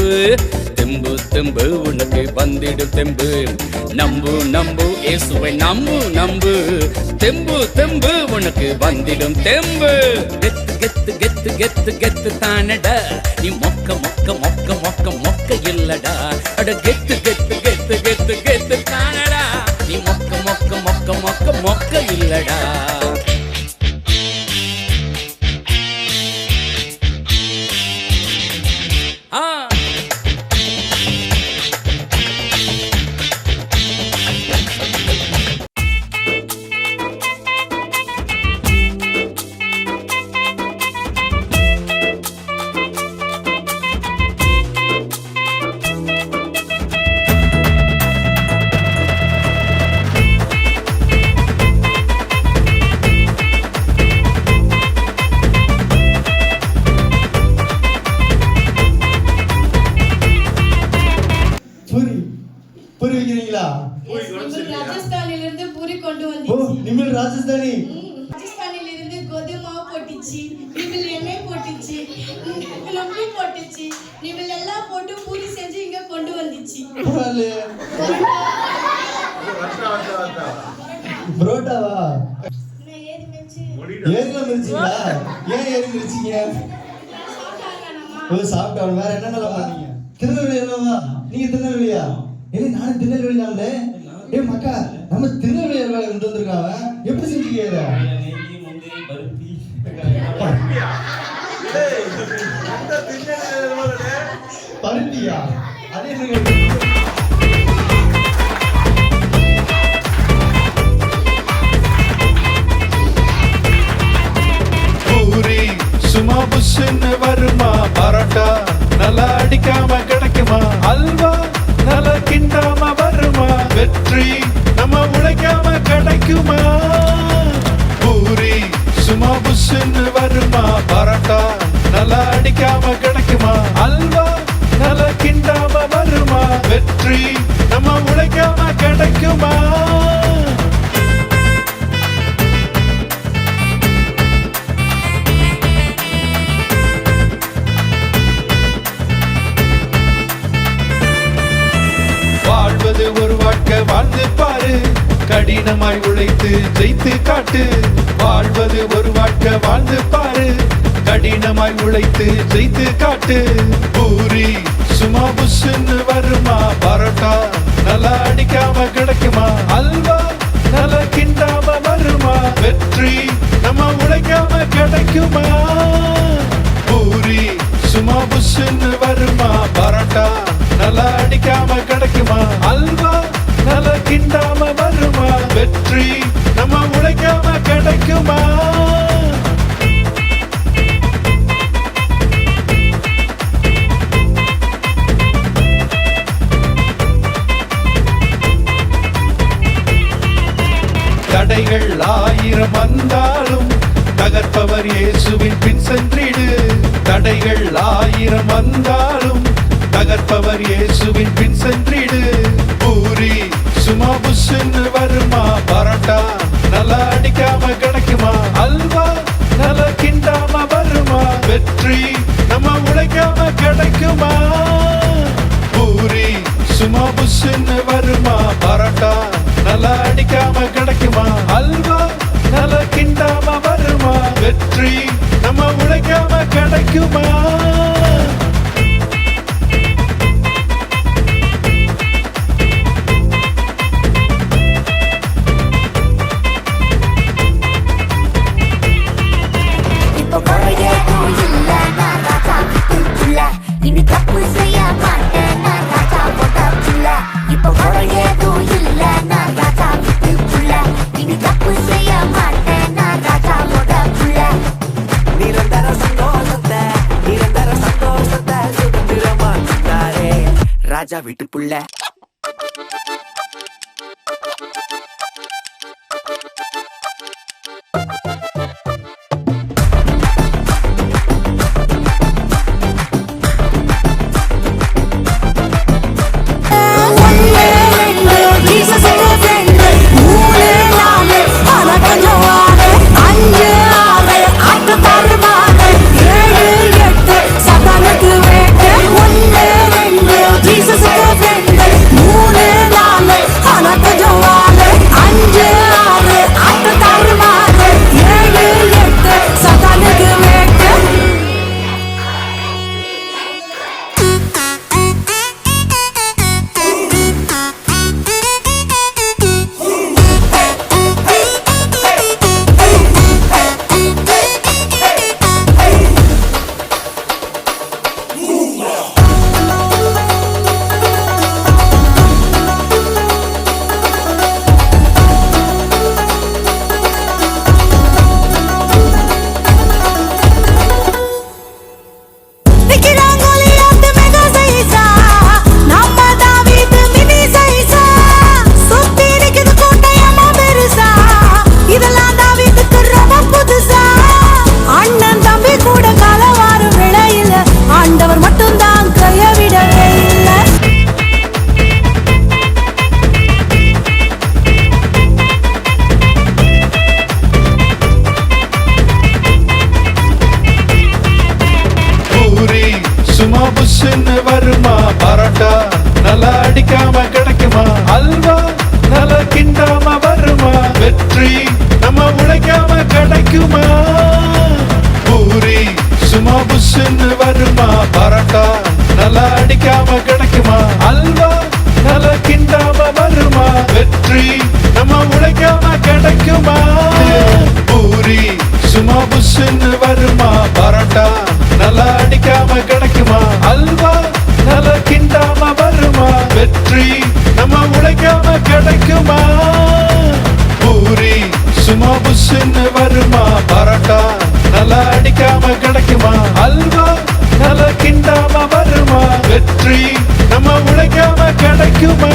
தெம்பு தெம்பு தெம்பு உனக்கு வந்திடும் தெம்பு. நம்பு நம்பு இயேசுவை நம்பு நம்பு. தெம்பு தெம்பு உனக்கு வந்திடும் தெம்பு. கெத்து கெத்து கெத்து கெத்து கெத்து தானடா. நீ மொக்க மொக்க மொக்க மொக்க மொக்க இல்லடா. அட கெத்து கெத்து கெத்து கெத்து கெத்து தானடா. நீ மொக்க மொக்க மொக்க மொக்க மொக்க இல்லடா. ஓ சாப்பிட்டோம் வேற என்னென்னலாம் பண்ணீங்க? திருநெல்வேலி நீங்க திருநெல்வேலியா? ஏய் நானும் திருநெல்வேலி தானே ஏ மக்கா நம்ம திருநெல்வேலி வேலை கொண்டு வந்திருக்காங்க எப்படி செஞ்சீங்க இதை? பருப்பியா அது என்னங்க புஷ்ஷுன்னு வருமா பரோட்டா நல்லா அடிக்காம கிடைக்குமா? அல்வா நல்லா கிண்டாம வருமா? வெற்றி நம்ம உழைக்காம கிடைக்குமா? பூரி சும்மா புஷ்ஷுன்னு வருமா? பரோட்டா நல்லா அடிக்காம கிடைக்குமா? அல்வா நல்லா கிண்டாம வருமா? வெற்றி நம்ம உழைக்காம கிடைக்குமா? கடினமாய் உழைத்து ஜெயித்து காட்டு. வாழ்வது ஒரு வாழ்க்கை வாழ்ந்து பாரு. கடினமாய் உழைத்து ஜெயித்து காட்டு. பூரி சும்மா புஷ்ஷுன்னு வருமா? பரோட்டா நல்லா அடிக்காம கிடைக்குமா? அல்வா நல்லா கிண்டாம வருமா? வெற்றி நம்ம உழைக்காம கிடைக்குமா? பூரி சும்மா புஷ்ஷுன்னு வருமா? பரோட்டா நல்லா அடிக்காம கிடைக்குமா? அல்வா நல்லா கிண்டாம வருமா? வெற்றி நம்ம உழைக்காம கிடைக்குமா? தடைகள் ஆயிரம் வந்தாலும் தகர்ப்பவர் இயேசுவின் பின் சென்றிடு. தடைகள் ஆயிரம் வந்தாலும் தகர்ப்பவர் இயேசுவின் பின் சென்று புஷ்ஷுன்னு வருமா? பரோட்டா நல்லா அடிக்காம கிடைக்குமா? அல்வா நல்லா கிண்டாம வருமா? வெற்றி நம்ம உழைக்காம கிடைக்குமா? பூரி சும்மா புஷ்ஷுன்னு வருமா? பரோட்டா நல்லா அடிக்காம கிடைக்குமா? அல்வா நல்லா கிண்டாம வருமா? வெற்றி நம்ம உழைக்காம கிடைக்குமா? வீட்டுக்குள்ள. நின்று வருமா? பரோட்டா நல்லா அடிக்காம கிடைக்குமா? அல்வா? நல்லா கிண்டாம வருமா? வெற்றி நம்ம உழைக்காம கிடைக்குமா? பூரி சும்மா புஷ்ன்னு வருமா? பரோட்டா நல்லா அடிக்காம கிடைக்குமா? அல்வா? நல்லா கிண்டாம வருமா? வெற்றி நம்ம உழைக்காம கிடைக்குமா? பூரி சும்மா புஷ்ன்னு வருமா? பரோட்டா நல்லா அடிக்காம வெற்றி. நம்ம உழைக்காம கிடைக்குமா?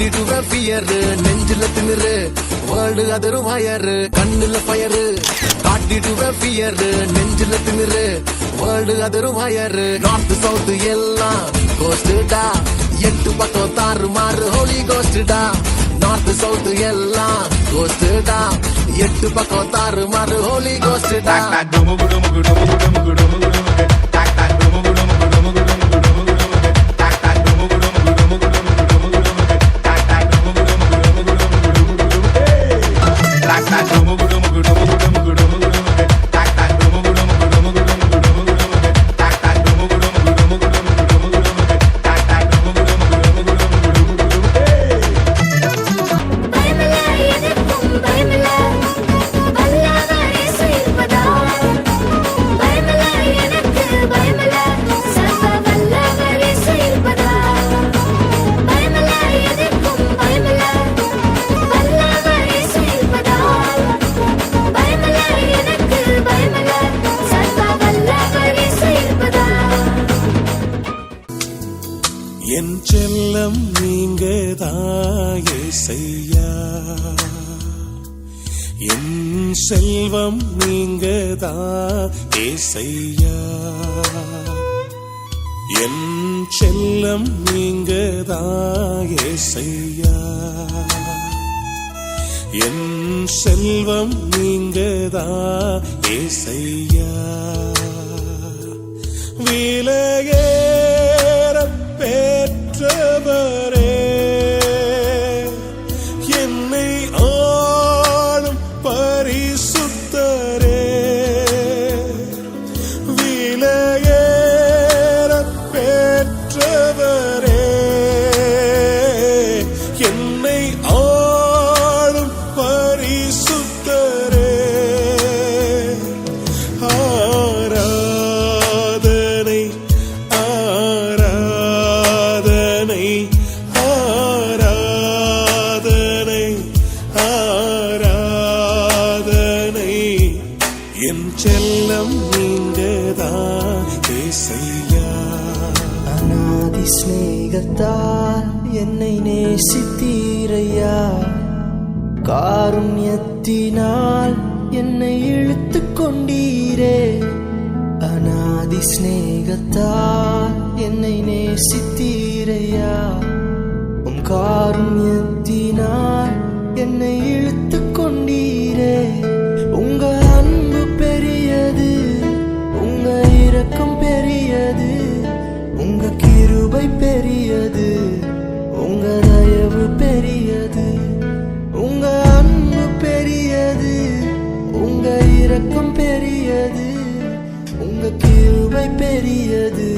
காட்டிடுவேன் ஃபியரு நெஞ்சில திமிரு வேர்ல்டு அதரு வயரு கண்ணுல ஃபயரு காட்டிடுவேன் ஃபியரு நெஞ்சில திமிரு வேர்ல்டு அதரு வயரு. நார்த் சவுத் எல்லாம் கோஸ்டுடா எட்டு பக்கம் தாறு மாறு ஹோலி கோஸ்டுடா நார்த் சவுத் எல்லாம் கோஸ்டுடா எட்டு பக்கம் தாறு மாறு ஹோலி கோஸ்டுடா செல்லம் நீங்க என் செல்வம் நீங்க தான் சிநேகத்தால் என்னை நேசித்தீரையா? காருண்யத்தினால் என்னை இழுத்து கொண்டீரே. அநாதி ஸ்நேகத்தால் என்னை நேசித்தீரையா? உம் காருண்ய பெரியது. உங்க தயவு பெரியது. உங்க அன்பு பெரியது. உங்க இரக்கம் பெரியது. உங்க கிருபை பெரியது.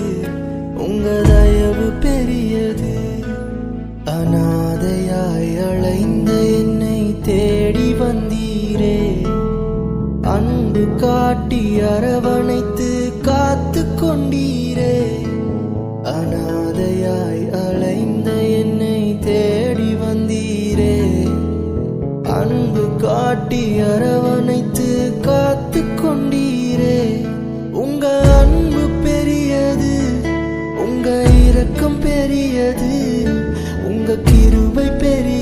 உங்க தயவு பெரியது. அநாதையாய் அழைந்த என்னை தேடி வந்தீரே. அன்பு காட்டி அரவணைத்து காட்டி அரவணைத்து காத்து கொண்டீரே. உங்க அன்பு பெரியது உங்க இரக்கம் பெரியது உங்க கிருபை பெரிய